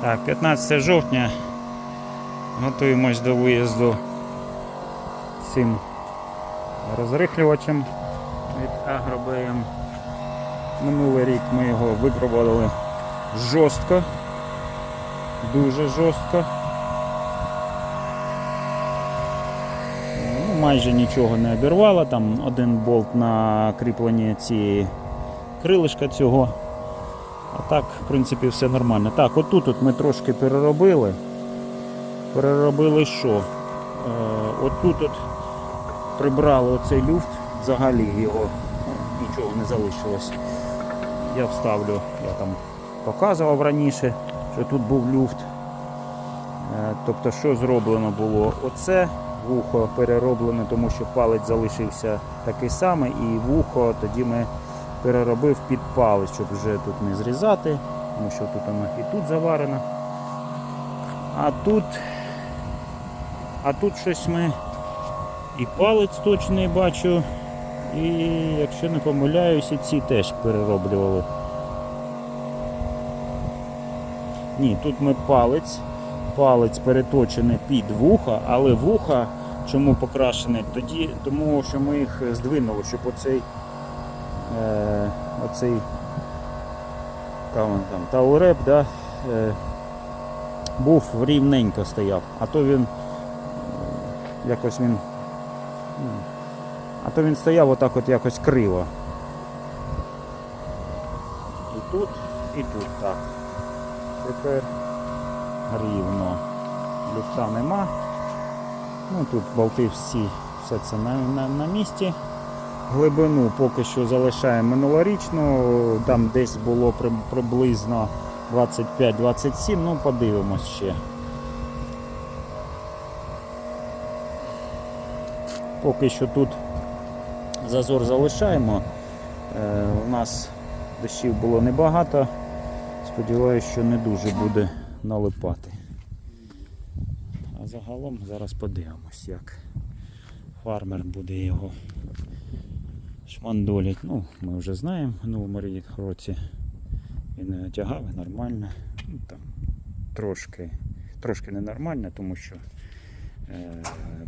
Так, 15 жовтня. Готуємось до виїзду цим розрихлювачем від Агробеєм. Минулий рік ми його випробували жорстко, дуже жорстко. Ну, майже нічого не обірвало, там один болт на кріпленні цієї крилишка цього. А так, в принципі, все нормально. Так, отут от ми трошки переробили. Переробили що? Е, отут от прибрали оцей люфт, взагалі його ну, нічого не залишилось. Я вставлю, я там показував раніше, що тут був люфт. Е, Тобто, що зроблено було? Оце вухо перероблене, тому що палець залишився такий самий, і вухо тоді ми переробив під палець, щоб вже тут не зрізати, тому що тут воно і тут заварено. А тут, а тут щось ми і палець точний бачу, і якщо не помиляюсь, ці теж перероблювали. Ні, тут ми палець, палець переточений під вуха, але вуха чому покрашене? Тоді, тому що ми їх здвинули, щоб оцей, е, оцей там, там, тауреп, да, е, був рівненько стояв, а то він якось він. А то він стояв отак от якось криво. І тут, і тут так. Тепер рівно. Люфта нема. Ну тут болти всі, все це на, на, на місці. Глибину поки що залишаємо минулорічну, там десь було приблизно 25-27, ну подивимось ще. Поки що тут зазор залишаємо. Е, у нас дощів було небагато. Сподіваюсь, що не дуже буде налипати. А загалом зараз подивимось, як фармер буде його шмандолять. Ну, ми вже знаємо, в минулому році він натягав нормально. Ну, там, трошки, трошки ненормально, тому що е,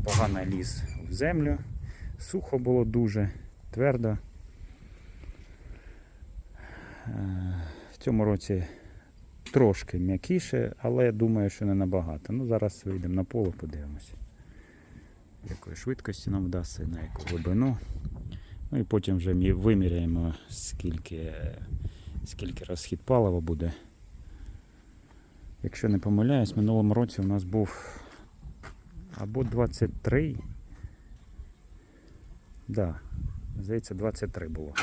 погано ліз в землю, сухо було дуже, твердо. Е, в цьому році трошки м'якіше, але я думаю, що не набагато. Ну, зараз вийдемо на поле, подивимося. Якої швидкості нам вдасться, на яку глибину. Ну і потім вже ми виміряємо, скільки, скільки розхід палива буде. Якщо не помиляюсь, в минулому році у нас був або 23. Да, здається, 23 було.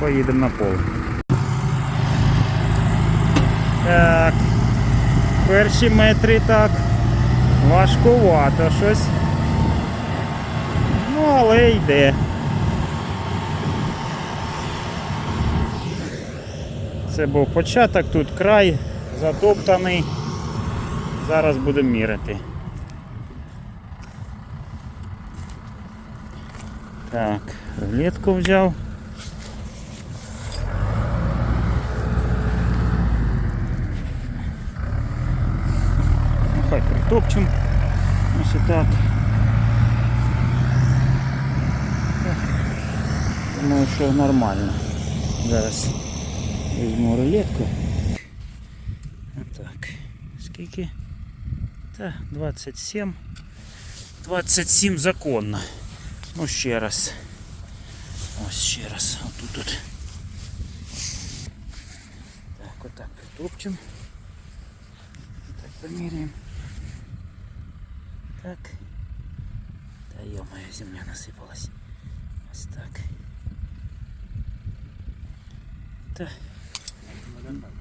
Поїдемо на поле. Так. Перші метри так. Важкувато щось. Ну, але йде. Це був початок, тут край затоптаний. Зараз будемо міряти. Так, рулетку взяв. Хай притопчем. Ось так. Думаю, що нормально. Зараз візьму рулетку. Так. Скільки? Та 27. 27 законно. Ну ще раз. Ось ще раз. Отут тут. Так, отак притопчем. Так, поміряємо. Так. Та ё-моё, земля насипалась. Ось так. Та.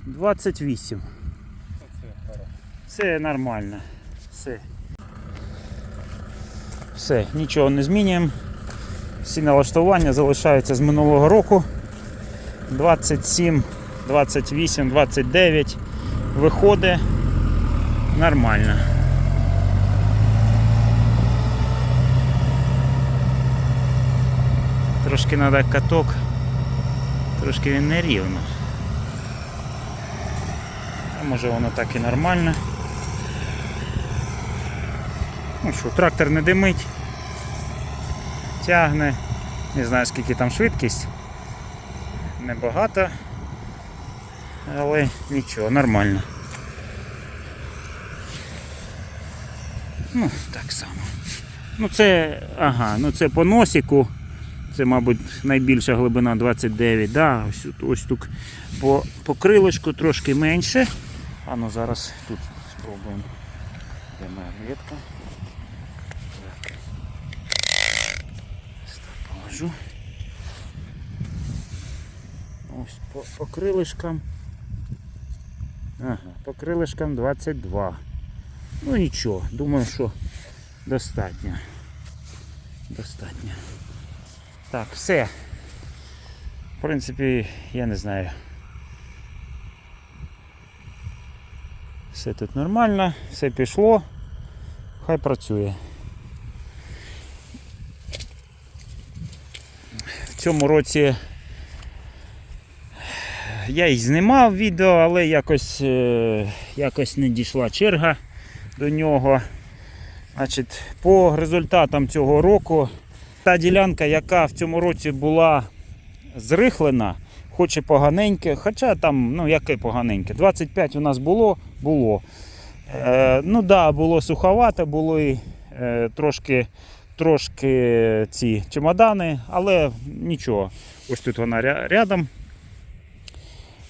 28. Це нормально. Все. Все, нічого не змінюємо. Всі налаштування залишаються з минулого року. 27, 28, 29 виходить нормально. Трошки треба каток, трошки він нерівно. А може воно так і нормально. Ну що, трактор не димить, тягне, не знаю скільки там швидкість. Небагато, але нічого, нормально. Ну, так само. Ну це, ага, ну це по носику. Це, мабуть, найбільша глибина 29. Да, ось, ось тут по, по крилочку трошки менше. А ну зараз тут спробуємо. Де моя так положу. Ось по, по крилишкам. Ага, по крилишкам 22. Ну нічого, думаю, що достатньо. Достатньо. Так, все. В принципі, я не знаю. Все тут нормально, все пішло. Хай працює. В цьому році я і знімав відео, але якось, е, якось не дійшла черга до нього. Значить, по результатам цього року та ділянка, яка в цьому році була зрихлена, хоч і поганеньке, хоча там, ну яке поганеньке, 25 у нас було, було. Е, ну да, було суховато, були е, трошки, трошки ці чемодани, але нічого. Ось тут вона рядом.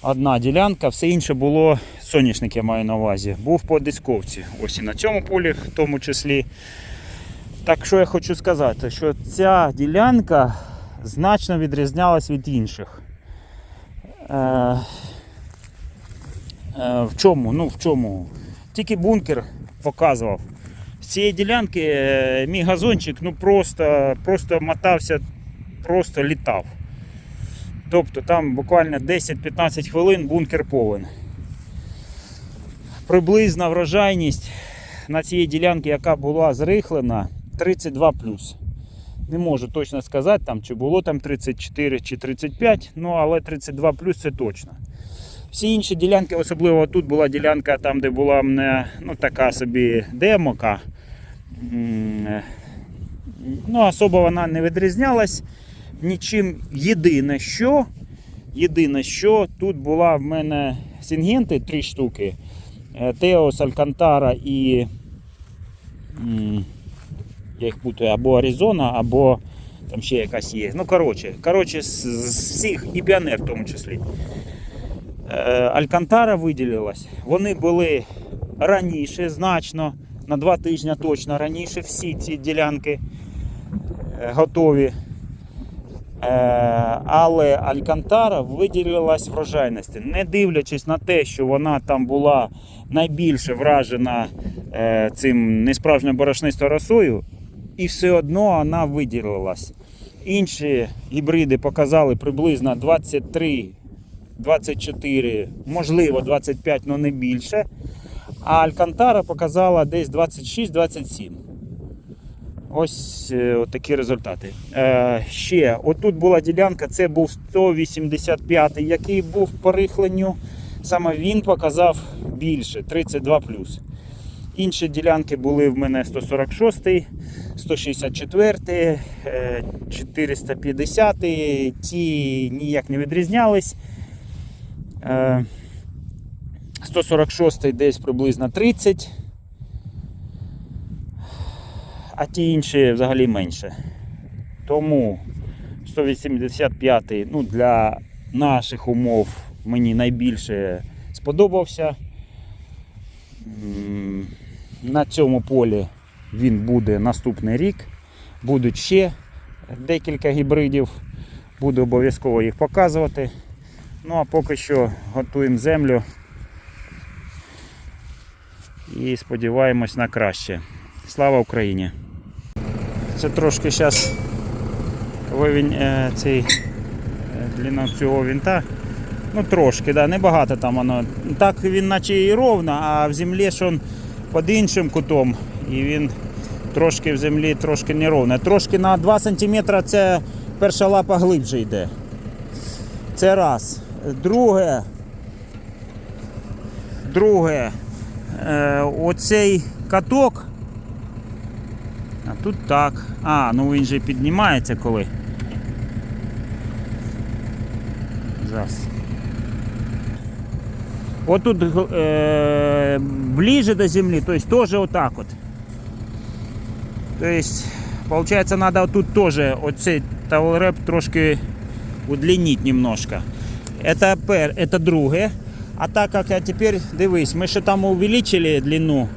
Одна ділянка, все інше було соняшник, я маю на увазі. Був по дисковці. Ось і на цьому полі, в тому числі. Так що я хочу сказати, що ця ділянка значно відрізнялась від інших. Е, е, в чому? Ну, в чому? Тільки бункер показував. З цієї ділянки е, мій газончик ну, просто, просто мотався, просто літав. Тобто там буквально 10-15 хвилин бункер повен. Приблизна врожайність на цій ділянці, яка була зрихлена, 32 Не можу точно сказати, там, чи було там 34 чи 35, ну але 32 це точно. Всі інші ділянки, особливо тут була ділянка, там, де була мене ну, така собі демока. Е, Ну, особо вона не відрізнялась нічим. Єдине, що, єдине, що тут була в мене сінгенти три штуки. Е, Теос, Алькантара і. Я їх путаю, або Аризона, або там ще якась є. Ну, коротше, коротше, з, з всіх, і піонер в тому числі. Е, Алькантара виділилась. Вони були раніше, значно, на два тижні точно раніше всі ці ділянки е, готові. Е, Але Алькантара виділилась врожайності, не дивлячись на те, що вона там була найбільше вражена е, цим несправжньою борошнистою росою, і все одно вона виділилась. Інші гібриди показали приблизно 23, 24, можливо 25, але не більше. А Алькантара показала десь 26-27. Ось е, такі результати. Е, ще, отут була ділянка, це був 185, який був по рихленню. Саме він показав більше 32. Інші ділянки були в мене 146, 164, е, 450. Ті ніяк не відрізнялись. Е, 146 десь приблизно 30 а ті інші взагалі менше. Тому 185 ну, для наших умов мені найбільше сподобався. На цьому полі він буде наступний рік. Будуть ще декілька гібридів. Буду обов'язково їх показувати. Ну а поки що готуємо землю і сподіваємось на краще. Слава Україні! Це трошки зараз вивінь е, цей е, длина цього вінта. Ну трошки, да, небагато там воно. Так він наче і ровно, а в землі ж він під іншим кутом. І він трошки в землі трошки неровно. Трошки на 2 см це перша лапа глибше йде. Це раз. Друге. Друге. Е, оцей каток. А тут так. А, ну він же піднімається коли. Зараз. Отут е, ближе до землі, то есть тоже вот так вот. То есть, получается, надо вот тут тоже оцей таулреп трошки удлинить немножко. Это, пер, это друге. А так как я тепер, дивись, ми ще там увеличили длину.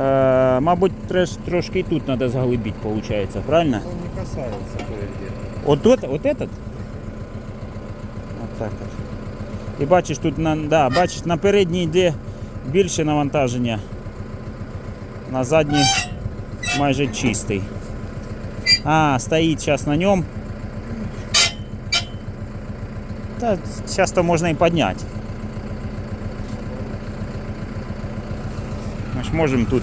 Е, мабуть, треш- трошки і тут треба заглибити, получается, правильно? Он не касается кое-где. Вот, тот, вот этот? Вот так от. І бачиш, тут на, да, бачиш, на передній йде більше навантаження. На задній майже чистий. А, стоїть зараз на ньому. Та зараз то можна і підняти. Ми ж можемо тут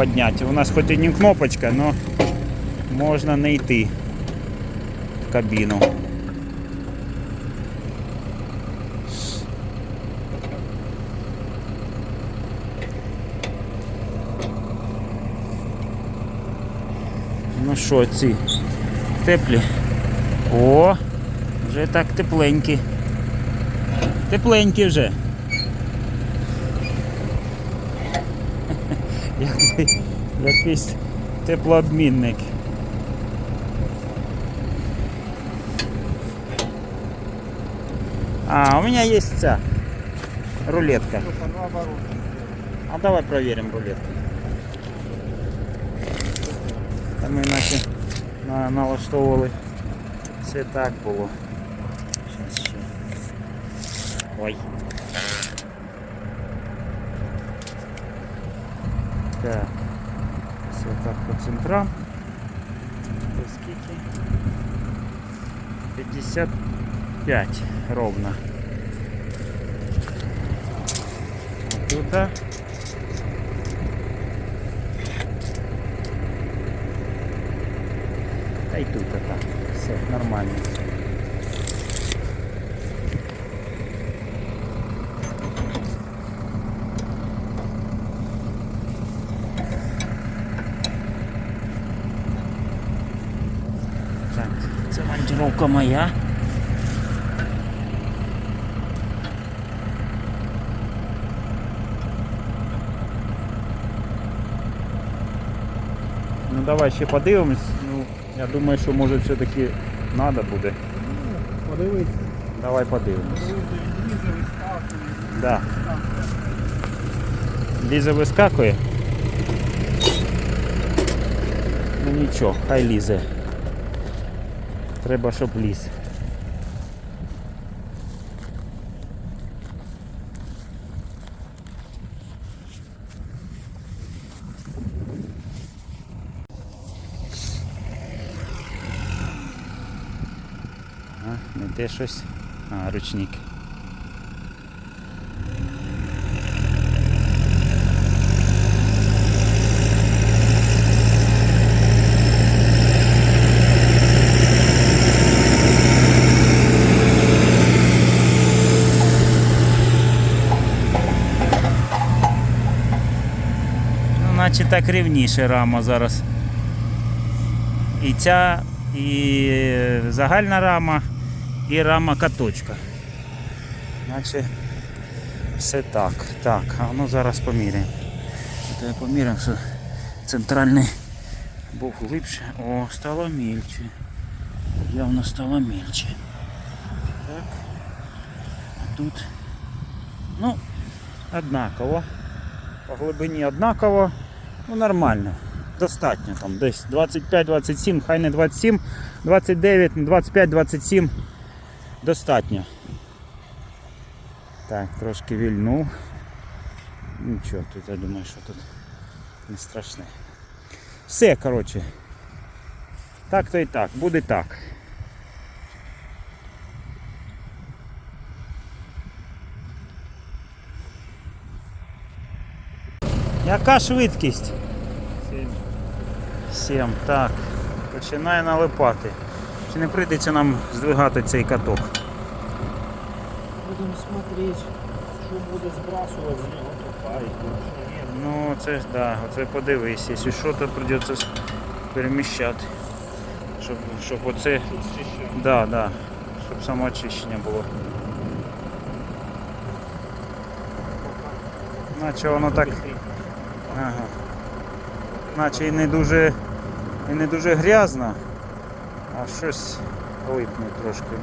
підняти. У нас хоч і не кнопочка, але можна не йти в кабіну. Ну що, ці теплі? О, вже так тепленькі. Тепленькі вже. Якийсь теплообмінник. А, у меня есть ця рулетка. А давай проверим рулетку. Та ми наче на, налаштовували. Все так було. Щас ще. Ой. Так. Все так по центрам. Це скільки? 55 ровно. Тут. Та й тут так. Все нормально. Так, це монтировка моя. Ну давай ще подивимось. Я думаю, що може все-таки треба буде. Подивись. Давай подивимось. Да. Ліза вискакує. Ну нічого, хай лізе. Треба, щоб ліз. Те щось. А, ручник. Ну, наче так рівніше рама зараз. І ця, і загальна рама, і рама каточка. Наче все так. Так, а ну зараз поміряємо. То я поміряємо, що центральний був глибше. О, стало мільче. Явно стало мільче. Так. А тут. Ну, однаково. По глибині однаково. Ну нормально. Достатньо там десь 25-27, хай не 27, 29, 25-27. Достатньо. Так, трошки вільнув. Нічого, тут я думаю, що тут не страшне. Все, коротше. Так то і так, буде так. Яка швидкість? 7. Так. Починає налипати. Чи не прийдеться нам здвигати цей каток? Будемо смотреть, що буде збрасувати з нього ні. Ну, це ж да, оце подивись, якщо що, то прийдеться переміщати. Щоб, щоб оце. Да, да, щоб самоочищення було. Наче воно так. Ага. Наче і не дуже, і не дуже грязно, а щось липне трошки.